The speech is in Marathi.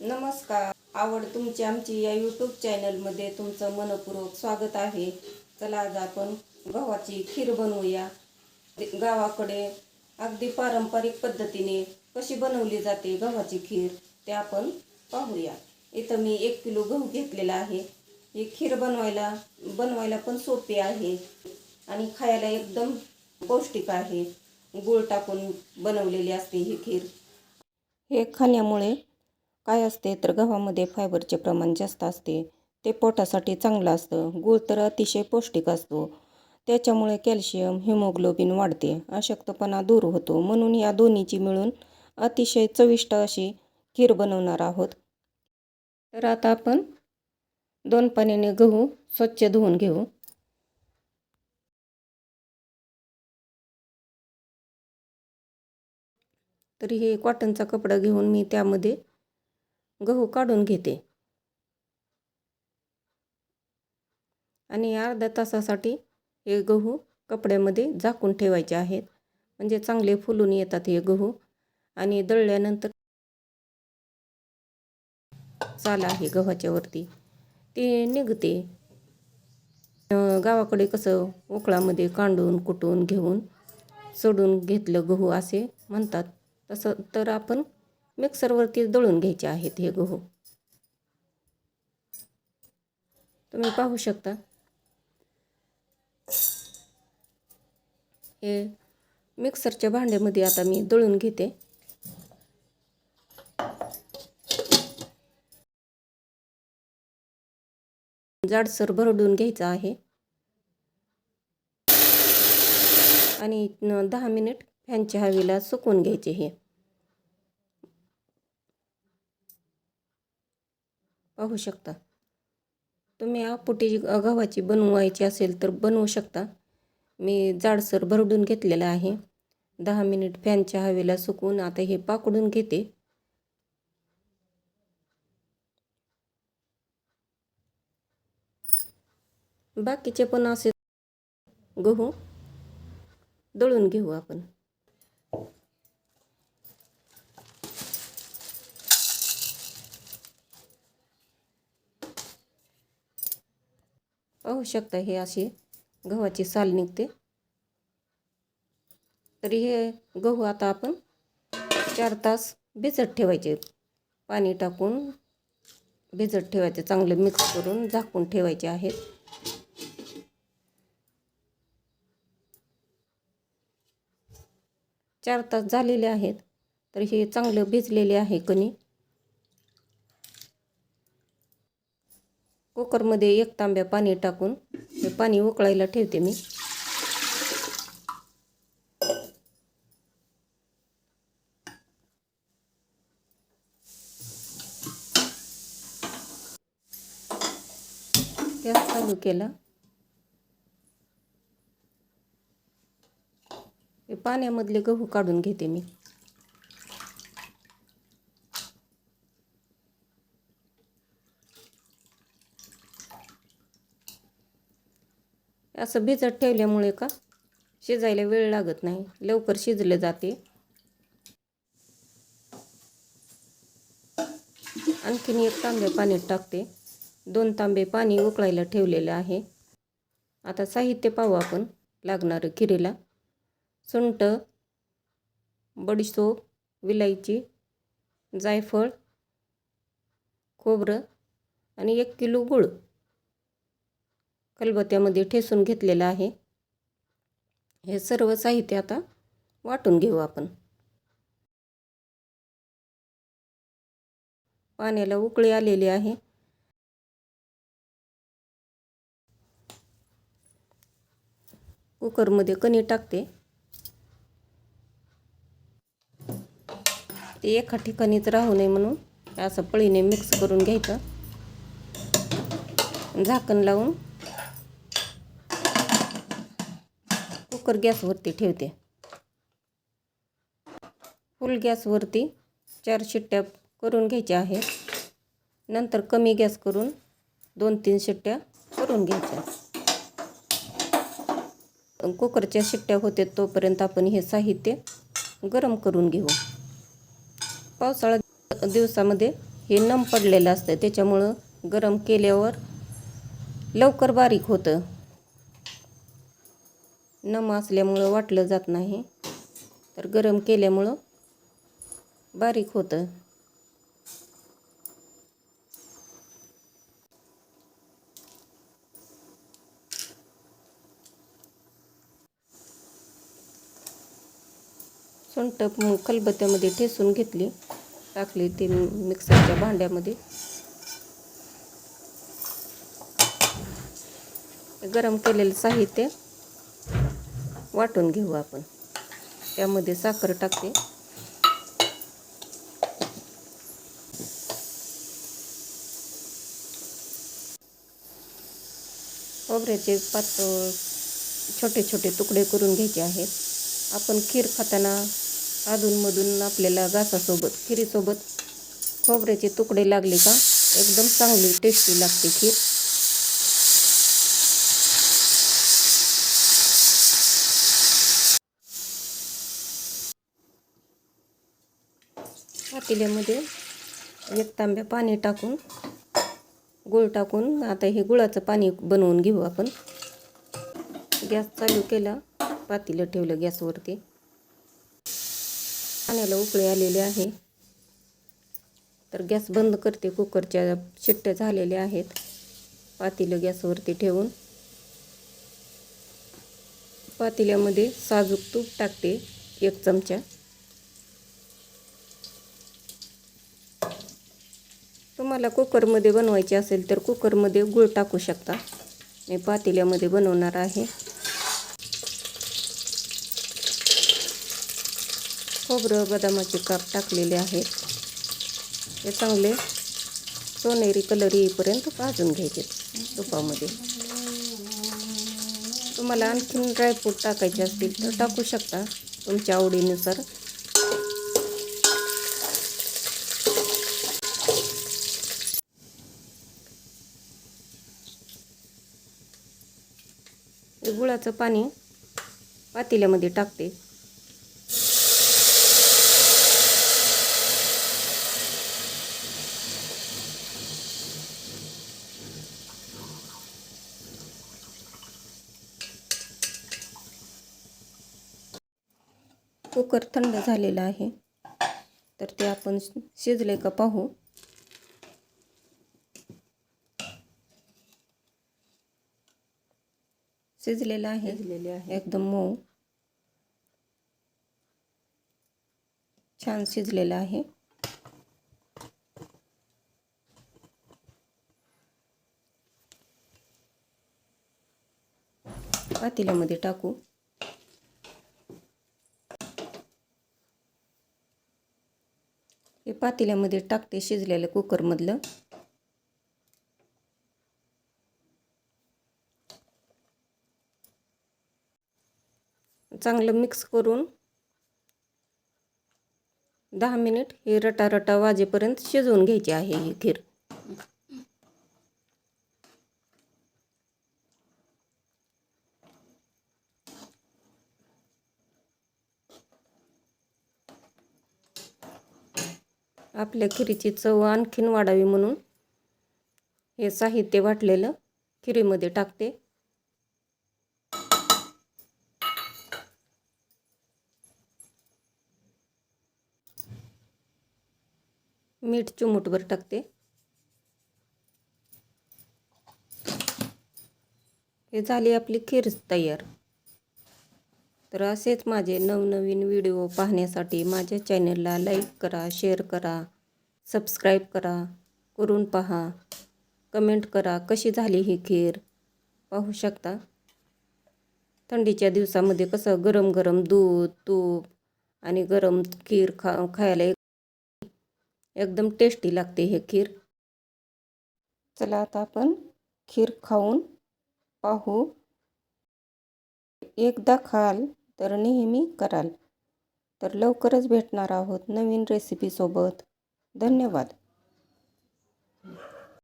नमस्कार. आवड तुमची आमची या यूट्यूब चॅनलमध्ये तुमचं मनपूर्वक स्वागत आहे. चला आज आपण गव्हाची खीर बनवूया. गावाकडे अगदी पारंपरिक पद्धतीने कशी बनवली जाते गव्हाची खीर ते आपण पाहूया. इथं मी एक किलो गहू घेतलेला आहे. ही खीर बनवायला बनवायला पण सोपी आहे आणि खायला एकदम पौष्टिक आहे. गूळ टाकून बनवलेली असते ही खीर. हे खाण्यामुळे काय असते तर गव्हामध्ये फायबरचे प्रमाण जास्त असते. ते पोटासाठी चांगलं असतं. गूळ तर अतिशय पौष्टिक असतो. त्याच्यामुळे कॅल्शियम हिमोग्लोबिन वाढते. अशक्तपणा दूर होतो. म्हणून या दोन्हीची मिळून अतिशय चविष्ट अशी खीर बनवणार आहोत. तर आता आपण दोन पाण्याने गहू स्वच्छ धुवून घेऊ. तरी हे कॉटनचा कपडा घेऊन मी त्यामध्ये गहू काढून घेते. आणि अर्ध्या तासासाठी हे गहू कपड्यामध्ये झाकून ठेवायचे आहेत. म्हणजे चांगले फुलून येतात हे गहू. आणि दळल्यानंतर चाल आहे गव्हाच्या वरती. ते निघते. गावाकडे कसं उकळामध्ये कांडून कुटून घेऊन सोडून घेतलं गहू असे म्हणतात. तसं तर आपण मिक्सरवरती दळून घ्यायचे आहेत हे गहू. तुम्ही पाहू शकता. हे मिक्सरच्या भांड्यामध्ये आता मी दळून घेते. जाडसर भरडून घ्यायचं आहे. आणि दहा मिनिट फॅनच्या हवेला सुकवून घ्यायचे हे. पाहू शकता. तुम्ही आपुटी गव्हाची बनवायची असेल तर बनवू शकता. मी जाडसर भरडून घेतलेलं आहे. दहा मिनिट फॅनच्या हवेला सुकवून आता हे पाकडून घेते. बाकीचे पण असे गहू दळून घेऊ आपण. पाहू शकता हे असे गव्हाची साल निघते. तरी हे गहू आता आपण चार तास भिजत ठेवायचे. पाणी टाकून भिजत ठेवायचे. चांगले मिक्स करून झाकून ठेवायचे आहेत. चार तास झालेले आहेत. तर हे चांगलं भिजलेले आहे कणी. कुकरमध्ये एक तांब्या पाणी टाकून हे पाणी उकळायला ठेवते मी. गॅस चालू केला. हे पाण्यामधले गहू काढून घेते मी. असं भिजत ठेवल्यामुळे का? शिजायला वेळ लागत नाही. लवकर शिजले जाते. आणखीन एक तांबे पाण्यात टाकते. दोन तांबे पाणी उकळायला ठेवलेलं आहे. आता साहित्य पाहू आपण लागणारं खिरीला. सुंट बडीसोप विलायची जायफळ खोबरं आणि एक किलो गूळ. खलबत्त्यामध्ये ठेसून घेतलेलं आहे. हे सर्व साहित्य आता वाटून घेऊ आपण. पाण्याला उकळी आलेली आहे. कुकरमध्ये कणी टाकते. ते एका ठिकाणीच राहू नये म्हणून असं पळीने मिक्स करून घ्यायचं. झाकण लावून कुकर गॅसवरती ठेवते. फुल गॅसवरती चार शिट्ट्या करून घ्यायच्या आहेत. नंतर कमी गॅस करून दोन तीन शिट्ट्या करून घ्यायच्या. कुकरच्या शिट्ट्या होते तोपर्यंत आपण हे साहित्य गरम करून घेऊ. पावसाळा दिवसामध्ये हे नम पडलेलं असतं त्याच्यामुळं गरम केल्यावर लवकर बारीक होतं. नम असल्यामुळं वाटलं जात नाही. तर गरम केल्यामुळं बारीक होतं. सुंठ खलबत्त्यामध्ये ठेसून घेतली. टाकली ती मिक्सरच्या भांड्यामध्ये. गरम केलेलं साहित्य वाटून घेऊ आपण. त्यामध्ये साखर टाकते. खोबऱ्याचे पातळ छोटे छोटे तुकडे करून घ्यायचे आहेत. आपण खीर खाताना अधूनमधून आपल्याला घासासोबत खिरीसोबत खोबऱ्याचे तुकडे लागले का? एकदम चांगली टेस्टी लागते खीर. पातेल्यामध्ये एक तांब्या पाणी टाकून गुळ टाकून आता हे गुळाचं पाणी बनवून घेऊ आपण. गॅस चालू केला पातेलं ठेवलं गॅसवरती. पाण्याला उकळे आलेले आहे. तर गॅस बंद करते कुकरच्या शिट्ट्या झालेल्या आहेत. पातेलं गॅसवरती ठेवून पातेल्यामध्ये साजूक तूप टाकते एक चमचा. तुम्हाला कुकरमध्ये बनवायचे असेल तर कुकरमध्ये गूळ टाकू शकता. मी पातेल्यामध्ये बनवणार आहे. खोबरं बदामाचे काप टाकलेले आहेत. हे चांगले सोनेरी कलर येईपर्यंत भाजून घ्यायचे तुपामध्ये. तुम्हाला आणखीन ड्रायफ्रूट टाकायचे असतील तर टाकू शकता. तुमच्या आवडीनुसार हे गुळाचं पाणी पातेल्यामध्ये टाकते. कुकर थंड झालेला आहे. तर ते आपण शिजले का पाहू. शिजलेलं आहे. शिजलेले आहे. एकदम मऊ. छान शिजलेलं आहे. पातेल्यामध्ये टाकू. हे पातेल्यामध्ये टाकते शिजलेलं कुकरमधलं. चांगलं मिक्स करून दहा मिनिट हे रटा रटा वाजेपर्यंत शिजवून घ्यायची आहे ही खीर. आपल्या खिरीची चव आणखीन वाढावी म्हणून हे साहित्य वाटलेलं खिरीमध्ये टाकते. मीठ चिमूटभर टाकते. हे झाली आपली खीर तयार. तर असेच माझे नवनवीन व्हिडिओ पाहण्यासाठी माझ्या चॅनलला लाईक करा शेअर करा सबस्क्राईब करा करून पहा. कमेंट करा कशी झाली ही खीर. पाहू शकता. थंडीच्या दिवसामध्ये कसं गरम गरम दूध तूप आणि गरम खीर खा खायला एक- एकदम टेस्टी लागते हे खीर. चला आता आपण खीर खाऊन पाहू. एकदा खाल तर नेहमी कराल. तर लवकरच भेटणार आहोत नवीन रेसिपीसोबत धन्यवाद.